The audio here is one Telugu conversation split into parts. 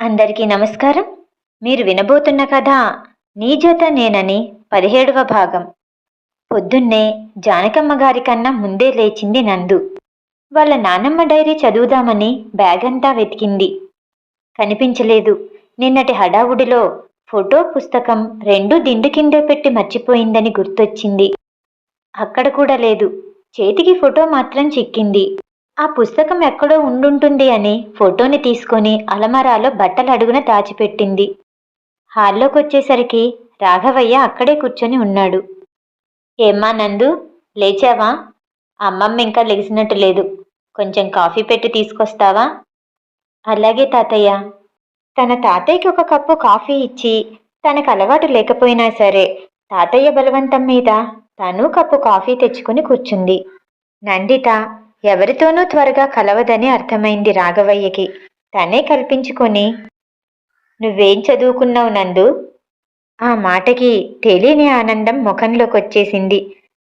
అందరికీ నమస్కారం. మీరు వినబోతున్న కథ నీ జత నేనని పదిహేడవ భాగం. పొద్దున్నే జానకమ్మ గారి కన్నా ముందే లేచింది నందు. వాళ్ళ నానమ్మ డైరీ చదువుదామని బ్యాగ్ అంతా వెతికింది. కనిపించలేదు. నిన్నటి హడావుడిలో ఫోటో పుస్తకం రెండు దిండు కిందే పెట్టి మర్చిపోయిందని గుర్తొచ్చింది. అక్కడ కూడా లేదు. చేతికి ఫోటో మాత్రం చిక్కింది. ఆ పుస్తకం ఎక్కడో ఉండుంటుంది అని ఫోటోని తీసుకొని అలమరాలో బట్టల అడుగున దాచిపెట్టింది. హాల్లోకి వచ్చేసరికి రాఘవయ్య అక్కడే కూర్చొని ఉన్నాడు. ఏమ్మా నందు లేచావా? అమ్మమ్మ ఇంకా లెగిసినట్టు లేదు. కొంచెం కాఫీ పెట్టి తీసుకొస్తావా? అలాగే తాతయ్య. తన తాతయ్యకి ఒక కప్పు కాఫీ ఇచ్చి తనకు అలవాటు లేకపోయినా సరే తాతయ్య బలవంతం మీద తను కప్పు కాఫీ తెచ్చుకుని కూర్చుంది నందిత ఎవరితోనూ త్వరగా కలవదని అర్థమైంది రాఘవయ్యకి. తనే కల్పించుకొని నువ్వేం చదువుకున్నావు నందు? ఆ మాటకి తెలియని ఆనందం ముఖంలోకి వచ్చేసింది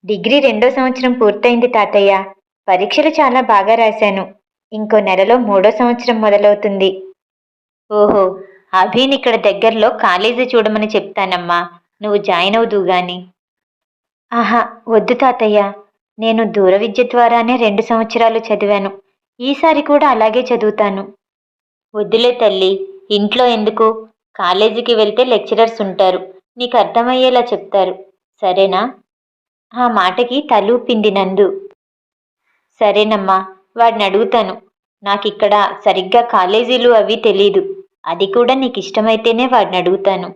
డిగ్రీ రెండో సంవత్సరం పూర్తయింది తాతయ్య. పరీక్షలు చాలా బాగా రాశాను. ఇంకో నెలలో మూడో సంవత్సరం మొదలవుతుంది. ఓహో అభిన్ ఇక్కడ దగ్గరలో కాలేజీ చూడమని చెప్తానమ్మా. నువ్వు జాయిన్ అవుదువు గాని. ఆహా వద్దు తాతయ్య. నేను దూర విద్య ద్వారానే రెండు సంవత్సరాలు చదివాను. ఈసారి కూడా అలాగే చదువుతాను. వద్దులే తల్లి ఇంట్లో ఎందుకు? కాలేజీకి వెళ్తే లెక్చరర్స్ ఉంటారు. నీకు అర్థమయ్యేలా చెప్తారు. సరేనా? ఆ మాటకి తలూపింది నందు. సరేనమ్మా వాడిని అడుగుతాను. నాకిక్కడ సరిగ్గా కాలేజీలు అవి తెలీదు. అది కూడా నీకు ఇష్టమైతేనే వాడిని అడుగుతాను.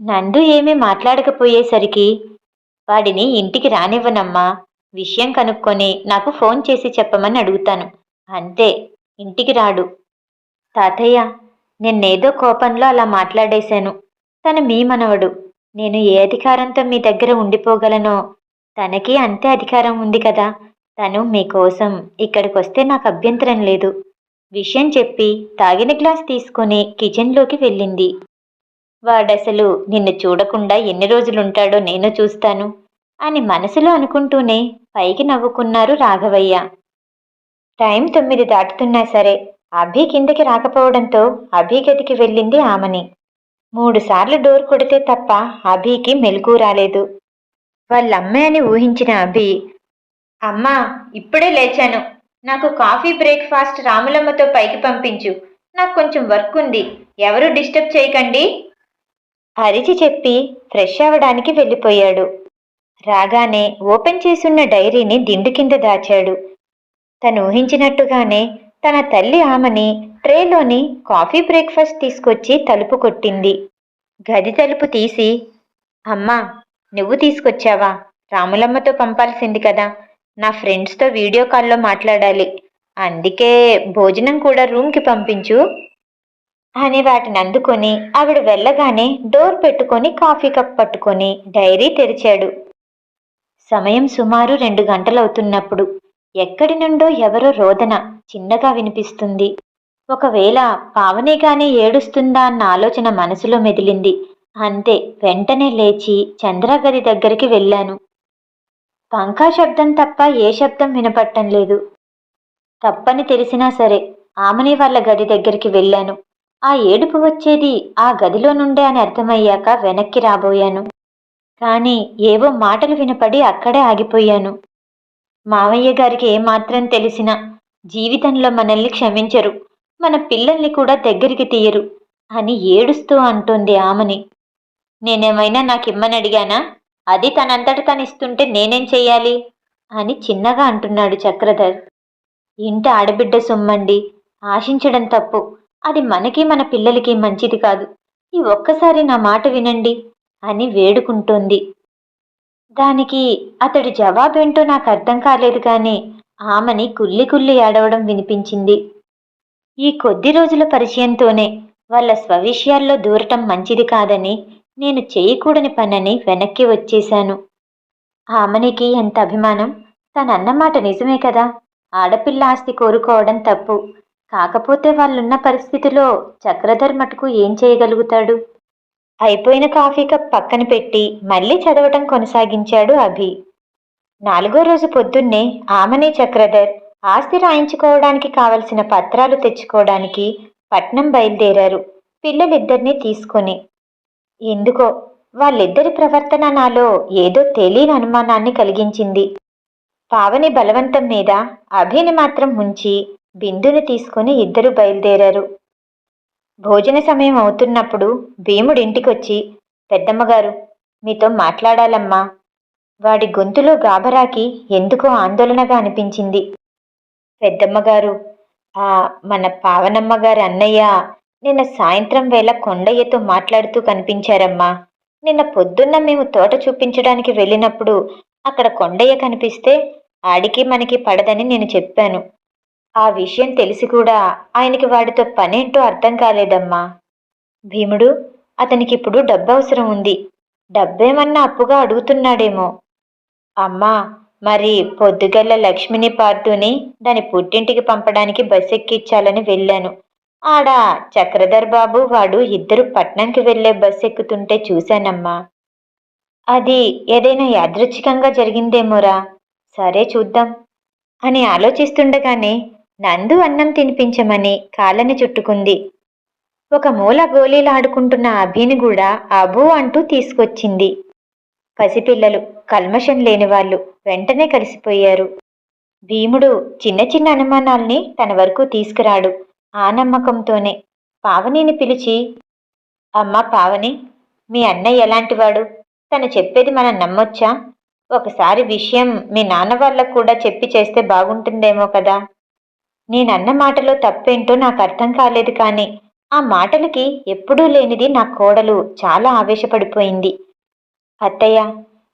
నందు ఏమీ మాట్లాడకపోయేసరికి వాడిని ఇంటికి రానివ్వనమ్మా. విషయం కనుక్కొని నాకు ఫోన్ చేసి చెప్పమని అడుగుతాను. అంతే ఇంటికి రాడు. తాతయ్య నిన్నేదో కోపంలో అలా మాట్లాడేశాను. తను మీ మనవడు. నేను ఏ అధికారంతో మీ దగ్గర ఉండిపోగలనో? తనకి అంతే అధికారం ఉంది కదా. తను మీకోసం ఇక్కడికి వస్తే నాకు అభ్యంతరం లేదు. విషయం చెప్పి తాగిన గ్లాస్ తీసుకొని కిచెన్లోకి వెళ్ళింది. వాడసలు నిన్ను చూడకుండా ఎన్ని రోజులుంటాడో నేను చూస్తాను అని మనసులో అనుకుంటూనే పైకి నవ్వుకున్నారు రాఘవయ్య. టైం తొమ్మిది దాటుతున్నా సరే అభి కిందకి రాకపోవడంతో అభి గదికి వెళ్ళింది ఆమని. మూడుసార్లు డోర్ కొడితే తప్ప అభికి మెలకు రాలేదు. వాళ్ళమ్మే అని ఊహించిన అభి అమ్మా ఇప్పుడే లేచాను. నాకు కాఫీ బ్రేక్ఫాస్ట్ రాములమ్మతో పైకి పంపించు. నాకు కొంచెం వర్క్ ఉంది. ఎవరు డిస్టర్బ్ చేయకండి. అరిచి చెప్పి ఫ్రెష్ అవ్వడానికి వెళ్ళిపోయాడు. రాగానే ఓపెన్ చేసున్న డైరీని దిండు కింద దాచాడు. తను ఊహించినట్టుగానే తన తల్లి ఆమెని ట్రేలోని కాఫీ బ్రేక్ఫాస్ట్ తీసుకొచ్చి తలుపు కొట్టింది. గది తలుపు తీసి అమ్మా నువ్వు తీసుకొచ్చావా? రాములమ్మతో పంపాల్సింది కదా. నా ఫ్రెండ్స్తో వీడియో కాల్లో మాట్లాడాలి. అందుకే భోజనం కూడా రూమ్కి పంపించు అని వాటిని అందుకొని ఆవిడ వెళ్ళగానే డోర్ పెట్టుకొని కాఫీ కప్ పట్టుకొని డైరీ తెరిచాడు. సమయం సుమారు రెండు గంటలవుతున్నప్పుడు ఎక్కడి నుండో ఎవరో రోదన చిన్నగా వినిపిస్తుంది. ఒకవేళ పావనిగానే ఏడుస్తుందా అన్న ఆలోచన మనసులో మెదిలింది. అంతే వెంటనే లేచి చంద్రగది దగ్గరికి వెళ్ళాను. పంకా శబ్దం తప్ప ఏ శబ్దం వినపట్టం లేదు. తప్పని తెలిసినా సరే ఆమెని వాళ్ళ గది దగ్గరికి వెళ్ళాను. ఆ ఏడుపు వచ్చేది ఆ గదిలో నుండే అని అర్థమయ్యాక వెనక్కి రాబోయాను. కానీ ఏవో మాటలు వినపడి అక్కడే ఆగిపోయాను. మావయ్య గారికి ఏమాత్రం తెలిసినా జీవితంలో మనల్ని క్షమించరు. మన పిల్లల్ని కూడా దగ్గరికి తీయరు అని ఏడుస్తూ అంటోంది ఆమెని. నేనేమైనా నాకిమ్మని అడిగానా? అది తనంతట తనిస్తుంటే నేనేం చెయ్యాలి? అని చిన్నగా అంటున్నాడు చక్రధర్. ఇంట ఆడబిడ్డ సొమ్మండి. ఆశించడం తప్పు. అది మనకి మన పిల్లలకి మంచిది కాదు. ఈ ఒక్కసారి నా మాట వినండి. అని వేడుకుంటోంది. దానికి అతడి జవాబేంటో నాకు అర్థం కాలేదు కానీ ఆమెని కుల్లి కుల్లి ఏడవడం వినిపించింది. ఈ కొద్ది రోజుల పరిచయంతోనే వాళ్ళ స్వవిషయాల్లో దూరటం మంచిది కాదని నేను చేయకూడని పనని వెనక్కి వచ్చేశాను. ఆమెనికి ఎంత అభిమానం? తనన్నమాట నిజమే కదా? ఆడపిల్ల ఆస్తి కోరుకోవడం తప్పు. కాకపోతే వాళ్ళున్న పరిస్థితిలో చక్రధర్ మటుకు ఏం చేయగలుగుతాడు? అయిపోయిన కాఫీ కప్ పక్కన పెట్టి మళ్ళీ చదవటం కొనసాగించాడు అభి. నాలుగో రోజు పొద్దున్నే ఆమెనే చక్రధర్ ఆస్తి రాయించుకోవడానికి కావలసిన పత్రాలు తెచ్చుకోవడానికి పట్నం బయలుదేరారు పిల్లలిద్దరినీ తీసుకొని. ఎందుకో? వాళ్ళిద్దరి ప్రవర్తన నాలో ఏదో తెలియని అనుమానాన్ని కలిగించింది. పావని బలవంతం మీద అభిని మాత్రం ఉంచి బిందుని తీసుకుని ఇద్దరు బయలుదేరారు. భోజన సమయం అవుతున్నప్పుడు భీముడి ఇంటికొచ్చి పెద్దమ్మగారు మీతో మాట్లాడాలమ్మా. వాడి గొంతులో గాబరాకి ఎందుకో ఆందోళనగా అనిపించింది. పెద్దమ్మగారు ఆ మన పావనమ్మగారు అన్నయ్య నిన్న సాయంత్రం వేళ కొండయ్యతో మాట్లాడుతూ కనిపించారమ్మా. నిన్న పొద్దున్న మేము తోట చూపించడానికి వెళ్ళినప్పుడు అక్కడ కొండయ్య కనిపిస్తే ఆడికి మనకి పడదని నేను చెప్పాను. ఆ విషయం తెలిసి కూడా ఆయనకి వాడితో పనేంటో అర్థం కాలేదమ్మా. భీముడు అతనికి ఇప్పుడు డబ్బు అవసరం ఉంది. డబ్బేమన్నా అప్పుగా అడుగుతున్నాడేమో. అమ్మా మరి పొద్దుగల్ల లక్ష్మిని పార్తూని దాని పుట్టింటికి పంపడానికి బస్ ఎక్కించాలని వెళ్ళాను. ఆడ చక్రధర్ బాబు వాడు ఇద్దరు పట్నంకి వెళ్ళే బస్ ఎక్కుతుంటే చూశానమ్మా. అది ఏదైనా యాదృచ్ఛికంగా జరిగిందేమోరా? సరే చూద్దాం. అని ఆలోచిస్తుండగానే నందు అన్నం తినిపించమని కాళ్ళని చుట్టుకుంది. ఒక మూల గోళీలాడుకుంటున్న అభిని కూడా అబూ అంటూ తీసుకొచ్చింది. పసిపిల్లలు కల్మషం లేని వాళ్ళు వెంటనే కలిసిపోయారు. భీముడు చిన్న చిన్న అనుమానాల్ని తన వరకు తీసుకురాడు. ఆ నమ్మకంతోనే పావనిని పిలిచి అమ్మ పావని మీ అన్నయ్య ఎలాంటివాడు? తను చెప్పేది మనం నమ్మొచ్చా? ఒకసారి విషయం మీ నాన్న వాళ్ళకు కూడా చెప్పి చేస్తే బాగుంటుందేమో కదా? నేనన్న మాటలో తప్పేంటో నాకు అర్థం కాలేదు కానీ ఆ మాటలకి ఎప్పుడూ లేనిది నా కోడలు చాలా ఆవేశపడిపోయింది. అత్తయ్య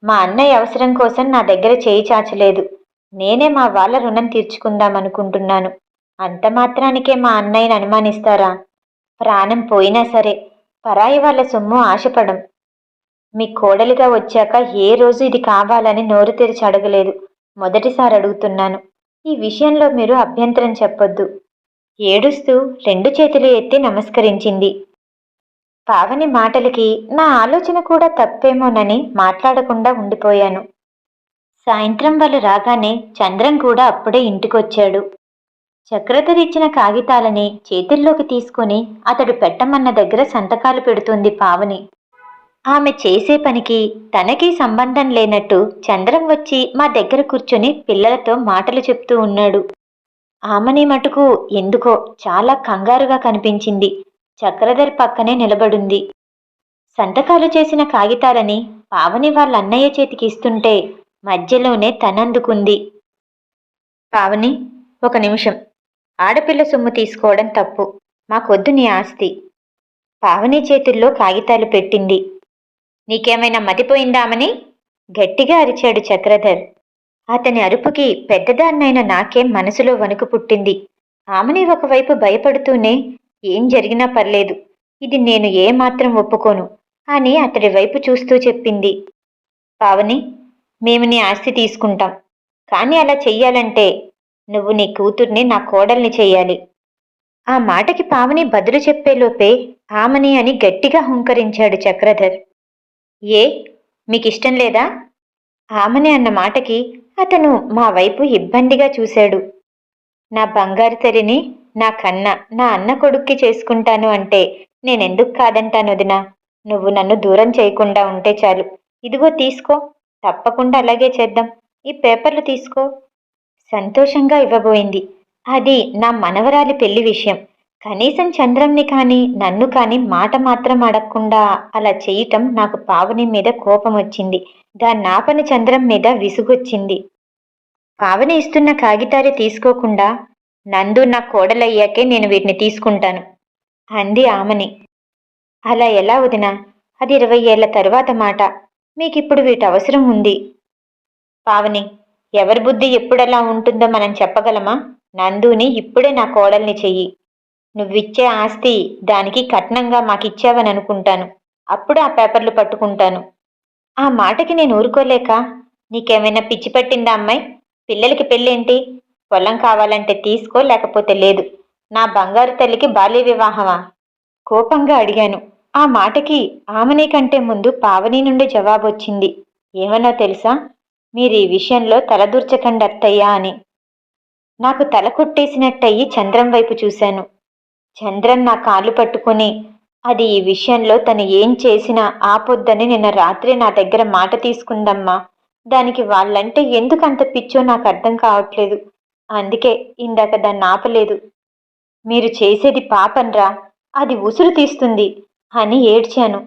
మా అన్నయ్య అవసరం కోసం నా దగ్గర చేయి చాచలేదు. నేనే మా వాళ్ళ రుణం తీర్చుకుందామనుకుంటున్నాను. అంత మాత్రానికే మా అన్నయ్యని అనుమానిస్తారా? ప్రాణం పోయినా సరే పరాయి వాళ్ళ సొమ్ము ఆశపడం. మీ కోడలిగా వచ్చాక ఏ రోజు ఇది కావాలని నోరు తెరిచి అడగలేదు. మొదటిసారి అడుగుతున్నాను. ఈ విషయంలో మీరు అభ్యంతరం చెప్పొద్దు. ఏడుస్తూ రెండు చేతులు ఎత్తి నమస్కరించింది. పావని మాటలకి నా ఆలోచన కూడా తప్పేమోనని మాట్లాడకుండా ఉండిపోయాను. సాయంత్రం వాళ్ళు రాగానే చంద్రం కూడా అప్పుడే ఇంటికొచ్చాడు. చక్రధర్ ఇచ్చిన కాగితాలని చేతుల్లోకి తీసుకుని అతడు పెట్టమన్న దగ్గర సంతకాలు పెడుతుంది పావని. ఆమె చేసే పనికి తనకి సంబంధం లేనట్టు చంద్రం వచ్చి మా దగ్గర కూర్చొని పిల్లలతో మాటలు చెప్తూ ఉన్నాడు. ఆమెని మటుకు ఎందుకో చాలా కంగారుగా కనిపించింది. చక్రధర్ పక్కనే నిలబడుంది. సంతకాలు చేసిన కాగితాలని పావని వాళ్ళ అన్నయ్య చేతికి ఇస్తుంటే మధ్యలోనే తనందుకుంది పావని ఒక నిమిషం. ఆడపిల్ల సొమ్ము తీసుకోవడం తప్పు. మాకొద్దు నీ ఆస్తి. పావని చేతుల్లో కాగితాలు పెట్టింది. నీకేమైనా మతిపోయిందామని? గట్టిగా అరిచాడు చక్రధర్. అతని అరుపుకి పెద్దదాన్నైన నాకేం మనసులో వణుకు పుట్టింది. ఆమెని ఒకవైపు భయపడుతూనే ఏం జరిగినా పర్లేదు. ఇది నేను ఏమాత్రం ఒప్పుకోను అని అతడి వైపు చూస్తూ చెప్పింది. పావని మేము నీ ఆస్తి తీసుకుంటాం. కానీ అలా చెయ్యాలంటే నువ్వు నీ కూతుర్ని నా కోడల్ని చెయ్యాలి ఆ మాటకి పావని బదులు చెప్పేలోపే ఆమని అని గట్టిగా హుంకరించాడు చక్రధర్. ఏ? మీకు ఇష్టం లేదా? ఆమెనే అన్న మాటకి అతను మా వైపు ఇబ్బందిగా చూశాడు. నా బంగారు తల్లిని నా కన్న నా అన్న కొడుక్కి చేసుకుంటాను అంటే నేనెందుకు కాదంటాను వదినా? నువ్వు నన్ను దూరం చేయకుండా ఉంటే చాలు. ఇదిగో తీసుకో. తప్పకుండా అలాగే చేద్దాం. ఈ పేపర్లు తీసుకో. సంతోషంగా ఇవ్వబోయింది. అది నా మనవరాలి పెళ్ళి విషయం. కనీసం చంద్రంని కానీ నన్ను కానీ మాట మాత్రం అడగకుండా అలా చేయటం నాకు పావని మీద కోపం వచ్చింది. దాన్ని ఆపని చంద్రం మీద విసుగొచ్చింది. పావని ఇస్తున్న కాగితాలు తీసుకోకుండా నందు నా కోడలయ్యాకే నేను వీటిని తీసుకుంటాను అంది ఆమెని. అలా ఎలా వదినా? అది ఇరవై ఏళ్ళ తరువాత మాట. మీకిప్పుడు వీటి అవసరం ఉంది. పావని ఎవరి బుద్ధి ఎప్పుడెలా ఉంటుందో మనం చెప్పగలమా? నందుని ఇప్పుడే నా కోడల్ని చెయ్యి. నువ్విచ్చే ఆస్తి దానికి కట్నంగా మాకిచ్చావని అనుకుంటాను. అప్పుడు ఆ పేపర్లు పట్టుకుంటాను. ఆ మాటకి నేను ఊరుకోలేక నీకేమైనా పిచ్చి పట్టిందా అమ్మాయి? పిల్లలకి పెళ్ళేంటి? పొలం కావాలంటే తీసుకో లేకపోతే లేదు. నా బంగారు తల్లికి బాల్య వివాహమా? కోపంగా అడిగాను. ఆ మాటకి ఆమెని కంటే ముందు పావని నుండి జవాబు వచ్చింది. ఏమన్నా తెలుసా? మీరు ఈ విషయంలో తలదూర్చకండి అత్తయ్యా అని. నాకు తల కొట్టేసినట్టయి చంద్రం వైపు చూశాను. చంద్రన్ నా కాళ్ళు పట్టుకుని అది ఈ విషయంలో తను ఏం చేసినా ఆపొద్దని నిన్న రాత్రి నా దగ్గర మాట తీసుకుందమ్మా. దానికి వాళ్ళంటే ఎందుకు అంత పిచ్చో నాకు అర్థం కావట్లేదు. అందుకే ఇందాక దాన్ని ఆపలేదు. మీరు చేసేది పాపంరా. అది ఉసురు తీస్తుంది అని ఏడ్చాను.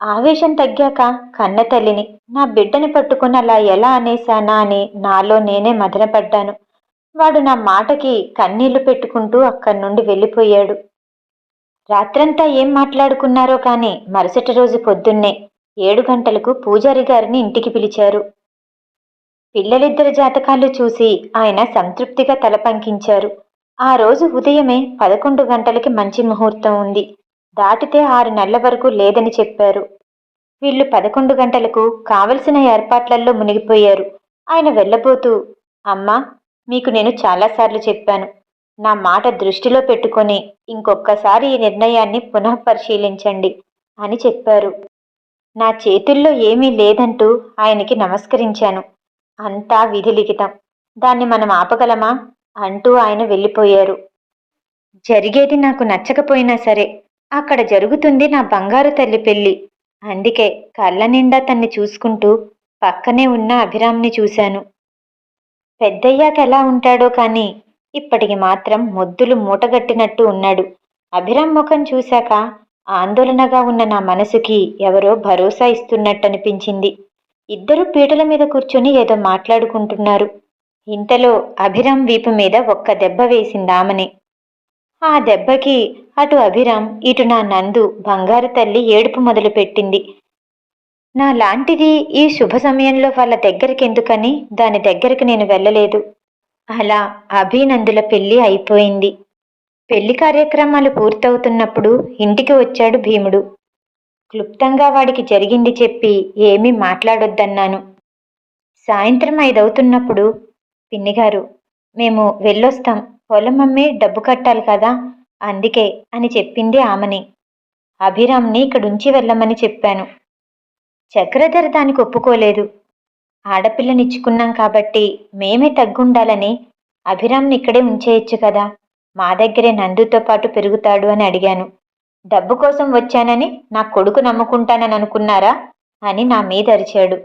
ఆవేశం తగ్గాక కన్న తల్లిని నా బిడ్డని పట్టుకుని అలా ఎలా అనేశానా అని నాలో నేనే మదనపడ్డాను వాడు నా మాటకి కన్నీళ్ళు పెట్టుకుంటూ అక్కడి నుండి వెళ్ళిపోయాడు. రాత్రంతా ఏం మాట్లాడుకున్నారో కానీ మరుసటి రోజు పొద్దున్నే ఏడు గంటలకు పూజారి గారిని ఇంటికి పిలిచారు. పిల్లలిద్దరి జాతకాలు చూసి ఆయన సంతృప్తిగా తలపంకించారు ఆ రోజు ఉదయమే పదకొండు గంటలకి మంచి ముహూర్తం ఉంది. దాటితే ఆరు నెలల వరకు లేదని చెప్పారు. వీళ్ళు పదకొండు గంటలకు కావలసిన ఏర్పాట్లల్లో మునిగిపోయారు. ఆయన వెళ్ళబోతూ అమ్మా మీకు నేను చాలాసార్లు చెప్పాను. నా మాట దృష్టిలో పెట్టుకొని ఇంకొక్కసారి ఈ నిర్ణయాన్ని పునః పరిశీలించండి అని చెప్పారు. నా చేతుల్లో ఏమీ లేదంటూ ఆయనకి నమస్కరించాను. అంతా విధి లిఖితం దాన్ని మనం ఆపగలమా? అంటూ ఆయన వెళ్ళిపోయారు. జరిగేది నాకు నచ్చకపోయినా సరే అక్కడ జరుగుతుంది నా బంగారు తల్లి పెళ్ళి. అందుకే కళ్ళ నిండా తన్ని చూసుకుంటూ పక్కనే ఉన్న అభిరామ్ని చూశాను. పెద్దయ్యాక ఎలా ఉంటాడో కానీ ఇప్పటికి మాత్రం మొద్దులు మూటగట్టినట్టు ఉన్నాడు. అభిరామ్ ముఖం చూశాక ఆందోళనగా ఉన్న నా మనసుకి ఎవరో భరోసా ఇస్తున్నట్టు అనిపించింది ఇద్దరు పీటల మీద కూర్చొని ఏదో మాట్లాడుకుంటున్నారు. ఇంతలో అభిరామ్ వీపు మీద ఒక్క దెబ్బ వేసిందామని ఆ దెబ్బకి అటు అభిరామ్ ఇటు నా నందు బంగారు తల్లి ఏడుపు మొదలుపెట్టింది. నా లాంటిది ఈ శుభ సమయంలో వాళ్ళ దగ్గరికి ఎందుకని దాని దగ్గరికి నేను వెళ్ళలేదు. అలా అభినందుల పెళ్ళి అయిపోయింది. పెళ్ళి కార్యక్రమాలు పూర్తవుతున్నప్పుడు ఇంటికి వచ్చాడు భీముడు. క్లుప్తంగా వాడికి జరిగింది చెప్పి ఏమీ మాట్లాడొద్దన్నాను. సాయంత్రం ఐదవుతున్నప్పుడు పిన్నిగారు మేము వెళ్ళొస్తాం. పొలం అమ్మి డబ్బు కట్టాలి కదా అందుకే అని చెప్పింది ఆమెని. అభిరామ్ని ఇక్కడుంచి వెళ్ళమని చెప్పాను. చక్రధర్ దానికి ఒప్పుకోలేదు ఆడపిల్లనిచ్చుకున్నాం కాబట్టి మేమే తగ్గుండాలని అభిరామ్ని ఇక్కడే ఉంచేయచ్చు కదా. మా దగ్గరే నందుతో పాటు పెరుగుతాడు అని అడిగాను. డబ్బు కోసం వచ్చానని నా కొడుకు నమ్ముకుంటానని అనుకున్నారా అని నా మీద అరిచాడు.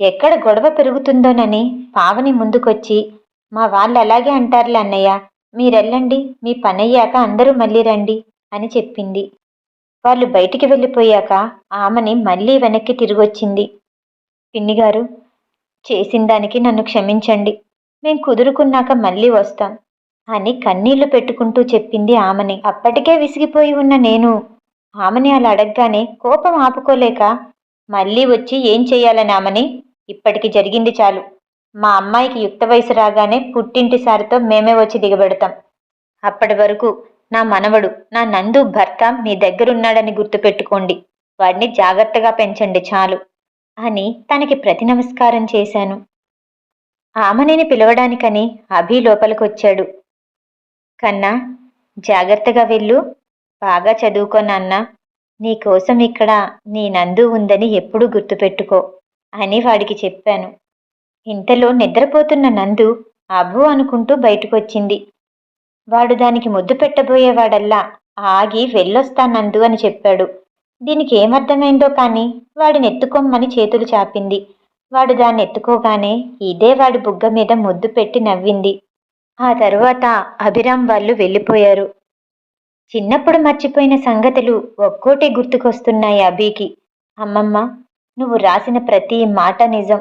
ఎక్కడ గొడవ పెరుగుతుందోనని పావని ముందుకొచ్చి మా వాళ్ళు అలాగే అంటారులే అన్నయ్య మీరెళ్ళండి మీ పనయ్యాక అందరూ మళ్ళీ రండి అని చెప్పింది. వాళ్ళు బయటికి వెళ్ళిపోయాక ఆమెని మళ్ళీ వెనక్కి తిరిగొచ్చింది. పిన్నిగారు చేసిన దానికి నన్ను క్షమించండి. మేం కుదురుకున్నాక మళ్ళీ వస్తాం. అని కన్నీళ్ళు పెట్టుకుంటూ చెప్పింది ఆమెని. అప్పటికే విసిగిపోయి ఉన్న నేను ఆమెని అలా అడగగానే కోపం ఆపుకోలేక మళ్ళీ వచ్చి ఏం చెయ్యాలని ఆమెని ఇప్పటికి జరిగింది చాలు. మా అమ్మాయికి యుక్త వయసు రాగానే పుట్టింటి సారితో మేమే వచ్చి దిగబెడతాం. అప్పటి వరకు నా మనవడు నా నందు భర్త మీ దగ్గరున్నాడని గుర్తుపెట్టుకోండి. వాడిని జాగ్రత్తగా పెంచండి చాలు. అని తనకి ప్రతి నమస్కారం చేశాను. ఆమెనిని పిలవడానికని అభి లోపలికొచ్చాడు. కన్నా జాగ్రత్తగా వెళ్ళు. బాగా చదువుకో నాన్న నీకోసం ఇక్కడ నీ నందు ఉందని ఎప్పుడూ గుర్తుపెట్టుకో అని వాడికి చెప్పాను. ఇంతలో నిద్రపోతున్న నందు అబ్బు అనుకుంటూ బయటకొచ్చింది. వాడు దానికి ముద్దు పెట్టబోయేవాడల్లా ఆగి వెళ్ళొస్తా నందు అని చెప్పాడు. దీనికి ఏమర్థమైందో కానీ వాడిని ఎత్తుకోమ్మని చేతులు చాపింది. వాడు దాన్ని ఎత్తుకోగానే ఇదే వాడి బుగ్గ మీద ముద్దు పెట్టి నవ్వింది. ఆ తరువాత అభిరామ్ వాళ్ళు వెళ్ళిపోయారు. చిన్నప్పుడు మర్చిపోయిన సంగతులు ఒక్కోటి గుర్తుకొస్తున్నాయి అభికి. అమ్మమ్మ నువ్వు రాసిన ప్రతి మాట నిజం.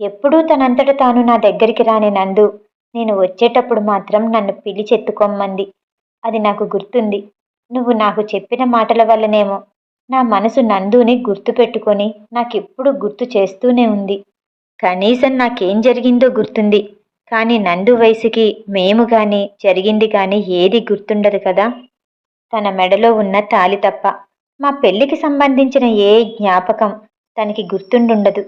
ఎప్పుడూ తనంతట తాను నా దగ్గరికి రాని నందు నేను వచ్చేటప్పుడు మాత్రం నన్ను పిలిచెత్తుకోమ్మంది అది నాకు గుర్తుంది. నువ్వు నాకు చెప్పిన మాటల వల్లనేమో నా మనసు నందుని గుర్తు పెట్టుకొని నాకెప్పుడు గుర్తు చేస్తూనే ఉంది. కనీసం నాకేం జరిగిందో గుర్తుంది. కానీ నందు వయసుకి మేము గాని జరిగింది కానీ ఏది గుర్తుండదు కదా? తన మెడలో ఉన్న తాలి తప్ప మా పెళ్ళికి సంబంధించిన ఏ జ్ఞాపకం తనకి గుర్తుండుండదు.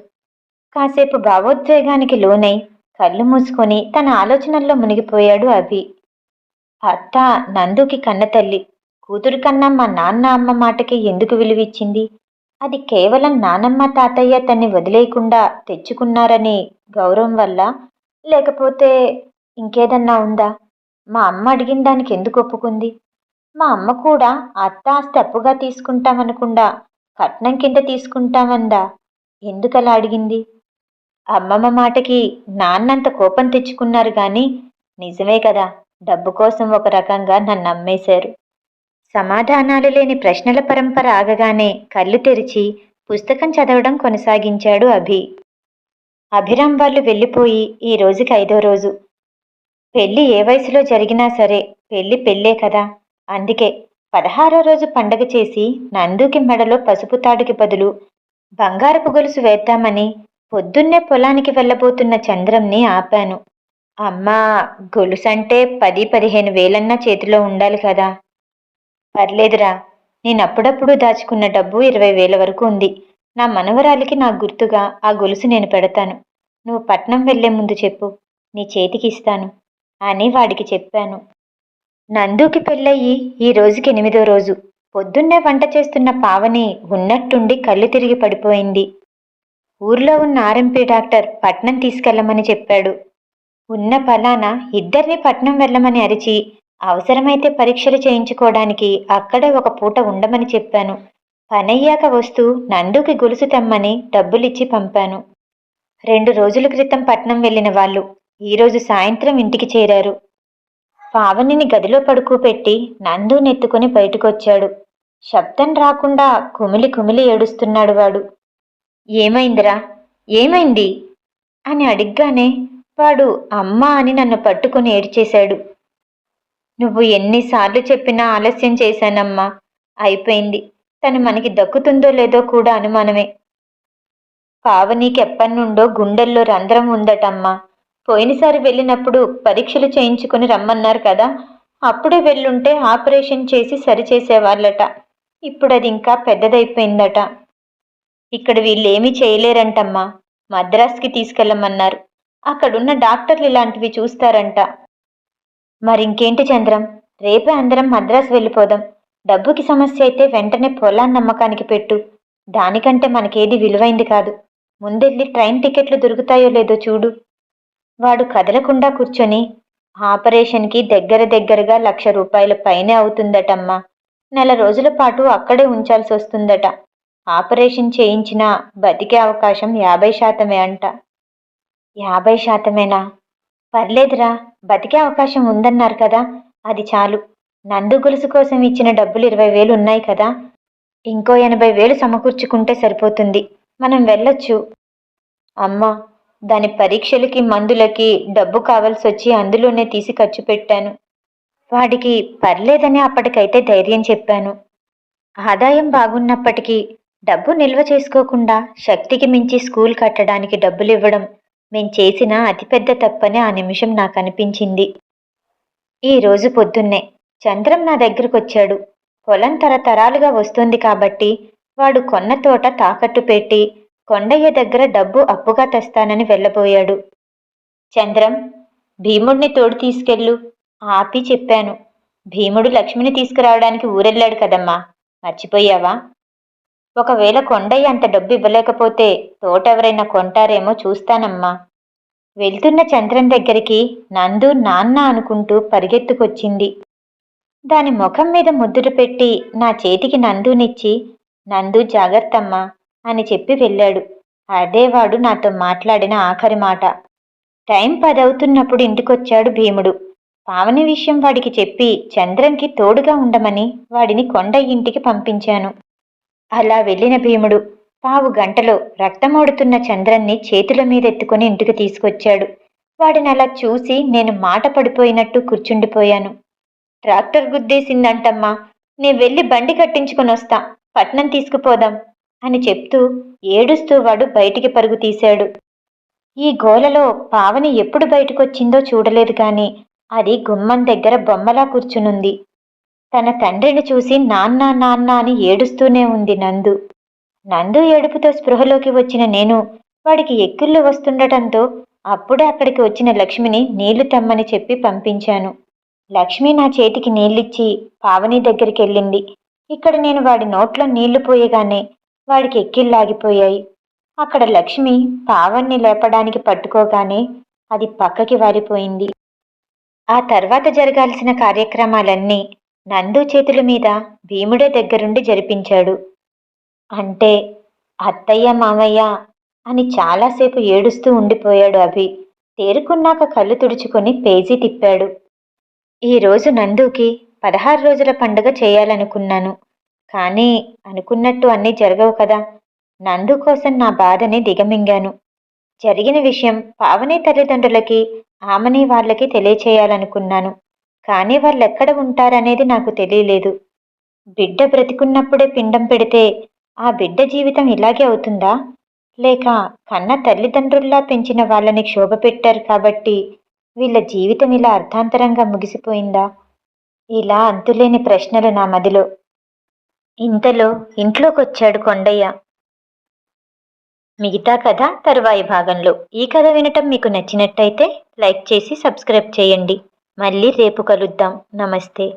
కాసేపు భావోద్వేగానికి లోనై కళ్ళు మూసుకొని తన ఆలోచనల్లో మునిగిపోయాడు అభి. అత్త నందుకి కన్నతల్లి. కూతురు కన్నా మా నాన్న అమ్మ మాటకి ఎందుకు విలువిచ్చింది? అది కేవలం నానమ్మ తాతయ్య తన్ని వదిలేయకుండా తెచ్చుకున్నారని గౌరవం వల్ల? లేకపోతే ఇంకేదన్నా ఉందా? మా అమ్మ అడిగిన దానికి ఎందుకు ఒప్పుకుంది? మా అమ్మ కూడా అత్త ఆస్తి అప్పుగా తీసుకుంటామనకుండా కట్నం కింద తీసుకుంటామందా? ఎందుకలా అడిగింది? అమ్మమ్మ మాటకి నాన్నంత కోపం తెచ్చుకున్నారు గాని నిజమే కదా డబ్బు కోసం ఒక రకంగా నన్ను అమ్మేశారు. సమాధానాలు లేని ప్రశ్నల పరంపర ఆగగానే కళ్ళు తెరిచి పుస్తకం చదవడం కొనసాగించాడు అభి. అభిరామ్ వాళ్ళు వెళ్ళిపోయి ఈ రోజుకి ఐదో రోజు. పెళ్ళి ఏ వయసులో జరిగినా సరే పెళ్ళి పెళ్ళే కదా. అందుకే పదహారో రోజు పండగ చేసి నందుకి మెడలో పసుపు తాడుకి బదులు బంగారపు గొలుసు వేద్దామని పొద్దున్నే పొలానికి వెళ్ళబోతున్న చంద్రంని ఆపాను. అమ్మా గొలుసంటే పది పదిహేను వేలన్నా చేతిలో ఉండాలి కదా. పర్లేదురా. నేను అప్పుడప్పుడు దాచుకున్న డబ్బు ఇరవై వేల వరకు ఉంది. నా మనవరాలికి నా గుర్తుగా ఆ గొలుసు నేను పెడతాను. నువ్వు పట్నం వెళ్ళే ముందు చెప్పు. నీ చేతికి ఇస్తాను. అని వాడికి చెప్పాను. నందుకి పెళ్ళయ్యి ఈ రోజుకి ఎనిమిదో రోజు. పొద్దున్నే వంట చేస్తున్న పావని ఉన్నట్టుండి కళ్ళు తిరిగి పడిపోయింది. ఊర్లో ఉన్న ఆర్ఎంపీ డాక్టర్ పట్నం తీసుకెళ్ళమని చెప్పాడు. ఉన్న ఫలానా ఇద్దరిని పట్నం వెళ్ళమని అరిచి అవసరమైతే పరీక్షలు చేయించుకోవడానికి అక్కడే ఒక పూట ఉండమని చెప్పాను. పనయ్యాక వస్తూ నందుకి గొలుసు తెమ్మని డబ్బులిచ్చి పంపాను. రెండు రోజుల క్రితం పట్నం వెళ్ళిన వాళ్ళు ఈరోజు సాయంత్రం ఇంటికి చేరారు. పావనిని గదిలో పడుకోపెట్టి నందు నెత్తుకుని బయటకొచ్చాడు. శబ్దం రాకుండా కుమిలి కుమిలి ఏడుస్తున్నాడు వాడు. ఏమైందిరా? ఏమైంది? అని అడిగ్గానే వాడు అమ్మా అని నన్ను పట్టుకుని ఏడ్చేశాడు. నువ్వు ఎన్నిసార్లు చెప్పినా ఆలస్యం చేశానమ్మా. అయిపోయింది. తను మనకి దక్కుతుందో లేదో కూడా అనుమానమే. పావనీకి ఎప్పటినుండో గుండెల్లో రంధ్రం ఉందటమ్మా. పోయినసారి వెళ్ళినప్పుడు పరీక్షలు చేయించుకుని రమ్మన్నారు కదా. అప్పుడే వెళ్ళుంటే ఆపరేషన్ చేసి సరిచేసేవాళ్ళట. ఇప్పుడు అది ఇంకా పెద్దదైపోయిందట. ఇక్కడ వీళ్ళేమీ చేయలేరంటమ్మా. మద్రాస్కి తీసుకెళ్ళమన్నారు. అక్కడున్న డాక్టర్లు ఇలాంటివి చూస్తారంట. మరింకేంటి చంద్రం? రేపే అందరం మద్రాసు వెళ్ళిపోదాం. డబ్బుకి సమస్య అయితే వెంటనే పొలాన్ని నమ్మకానికి పెట్టు. దానికంటే మనకేది విలువైంది కాదు. ముందెళ్ళి ట్రైన్ టికెట్లు దొరుకుతాయో లేదో చూడు. వాడు కదలకుండా కూర్చొని ఆపరేషన్కి దగ్గర దగ్గరగా లక్ష రూపాయల పైనే అవుతుందటమ్మా. నెల రోజుల పాటు అక్కడే ఉంచాల్సి వస్తుందట. ఆపరేషన్ చేయించినా బతికే అవకాశం యాభై శాతమే అంట. యాభై శాతమేనా? పర్లేదురా బతికే అవకాశం ఉందన్నారు కదా అది చాలు. నందు గొలుసు కోసం ఇచ్చిన డబ్బులు ఇరవై వేలు ఉన్నాయి కదా ఇంకో ఎనభై వేలు సమకూర్చుకుంటే సరిపోతుంది. మనం వెళ్ళొచ్చు. అమ్మా దాని పరీక్షలకి మందులకి డబ్బు కావాల్సి వచ్చి అందులోనే తీసి ఖర్చు పెట్టాను. వాడికి పర్లేదని అప్పటికైతే ధైర్యం చెప్పాను. ఆదాయం బాగున్నప్పటికీ డబ్బు నిల్వ చేసుకోకుండా శక్తికి మించి స్కూల్ కట్టడానికి డబ్బులు ఇవ్వడం మేం చేసిన అతిపెద్ద తప్పని ఆ నిమిషం నాకు అనిపించింది ఈ రోజు పొద్దున్నే చంద్రం నా దగ్గరకొచ్చాడు. పొలం తరతరాలుగా వస్తుంది కాబట్టి వాడు కొన్న తోట తాకట్టు పెట్టి కొండయ్య దగ్గర డబ్బు అప్పుగా తెస్తానని వెళ్ళబోయాడు. చంద్రం భీముడిని తోడు తీసుకెళ్ళు ఆపి చెప్పాను. భీముడు లక్ష్మిని తీసుకురావడానికి ఊరెళ్ళాడు కదమ్మా. మర్చిపోయావా? ఒకవేళ కొండయ్య అంత డబ్బు ఇవ్వలేకపోతే తోటెవరైనా కొంటారేమో చూస్తానమ్మా. వెళ్తున్న చంద్రం దగ్గరికి నందు నాన్న అనుకుంటూ పరిగెత్తుకొచ్చింది. దాని ముఖం మీద ముద్దులు పెట్టి నా చేతికి నందునిచ్చి నందు జాగ్రత్తమ్మా అని చెప్పి వెళ్ళాడు. అదేవాడు నాతో మాట్లాడిన ఆఖరి మాట. టైం పదవుతున్నప్పుడు ఇంటికొచ్చాడు భీముడు. పావని విషయం వాడికి చెప్పి చంద్రంకి తోడుగా ఉండమని వాడిని కొండ ఇంటికి పంపించాను. అలా వెళ్ళిన భీముడు పావు గంటలో రక్తమోడుతున్న చంద్రన్ని చేతుల మీదెత్తుకుని ఇంటికి తీసుకొచ్చాడు. వాడిని అలా చూసి నేను మాట పడిపోయినట్టు కూర్చుండిపోయాను. ట్రాక్టర్ గుద్దేసిందంటమ్మా నేను వెళ్ళి బండి కట్టించుకొని వస్తా పట్నం తీసుకుపోదాం అని చెప్తూ ఏడుస్తూ వాడు బయటికి పరుగు తీశాడు. ఈ గోలలో పావని ఎప్పుడు బయటకొచ్చిందో చూడలేదు గాని అది గుమ్మం దగ్గర బొమ్మలా కూర్చునుంది. తన తండ్రిని చూసి నాన్న నాన్న అని ఏడుస్తూనే ఉంది నందు. నందు ఏడుపుతో స్పృహలోకి వచ్చిన నేను వాడికి ఎక్కిళ్ళు వస్తుండటంతో అప్పుడే అక్కడికి వచ్చిన లక్ష్మిని నీళ్ళు తెమ్మని చెప్పి పంపించాను. లక్ష్మి నా చేతికి నీళ్ళిచ్చి పావని దగ్గరికి వెళ్ళింది ఇక్కడ నేను వాడి నోట్లో నీళ్ళు పోయగానే వాడికి ఎక్కిళ్ళాగిపోయాయి అక్కడ లక్ష్మి పావన్ని లేపడానికి పట్టుకోగానే అది పక్కకి వారిపోయింది ఆ తర్వాత జరగాల్సిన కార్యక్రమాలన్నీ నందు చేతుల మీద భీముడే దగ్గరుండి జరిపించాడు. అంటే అత్తయ్య మామయ్య అని చాలాసేపు ఏడుస్తూ ఉండిపోయాడు అభి. తేరుకున్నాక కళ్ళు తుడుచుకొని పేజీ తిప్పాడు. ఈరోజు నందుకి పదహారు రోజుల పండుగ చేయాలనుకున్నాను. కానీ అనుకున్నట్టు అన్నీ జరగవు కదా. నందు కోసం నా బాధని దిగమింగాను. జరిగిన విషయం పావని తల్లిదండ్రులకి ఆమెని వాళ్ళకి తెలియచేయాలనుకున్నాను. కానీ వాళ్ళు ఎక్కడ ఉంటారనేది నాకు తెలియలేదు. బిడ్డ బ్రతికున్నప్పుడే పిండం పెడితే ఆ బిడ్డ జీవితం ఇలాగే అవుతుందా? లేక కన్న తల్లిదండ్రుల్లా పెంచిన వాళ్ళని క్షోభ పెట్టారు కాబట్టి వీళ్ళ జీవితం ఇలా అర్థాంతరంగా ముగిసిపోయిందా? ఇలా అంతులేని ప్రశ్నలు నా మదిలో. ఇంతలో ఇంట్లోకొచ్చాడు కొండయ్య. మిగతా కథ తరువాయి భాగంలో. ఈ కథ వినటం మీకు నచ్చినట్టయితే లైక్ చేసి సబ్స్క్రైబ్ చేయండి. మళ్ళీ రేపు కలుద్దాం. నమస్తే.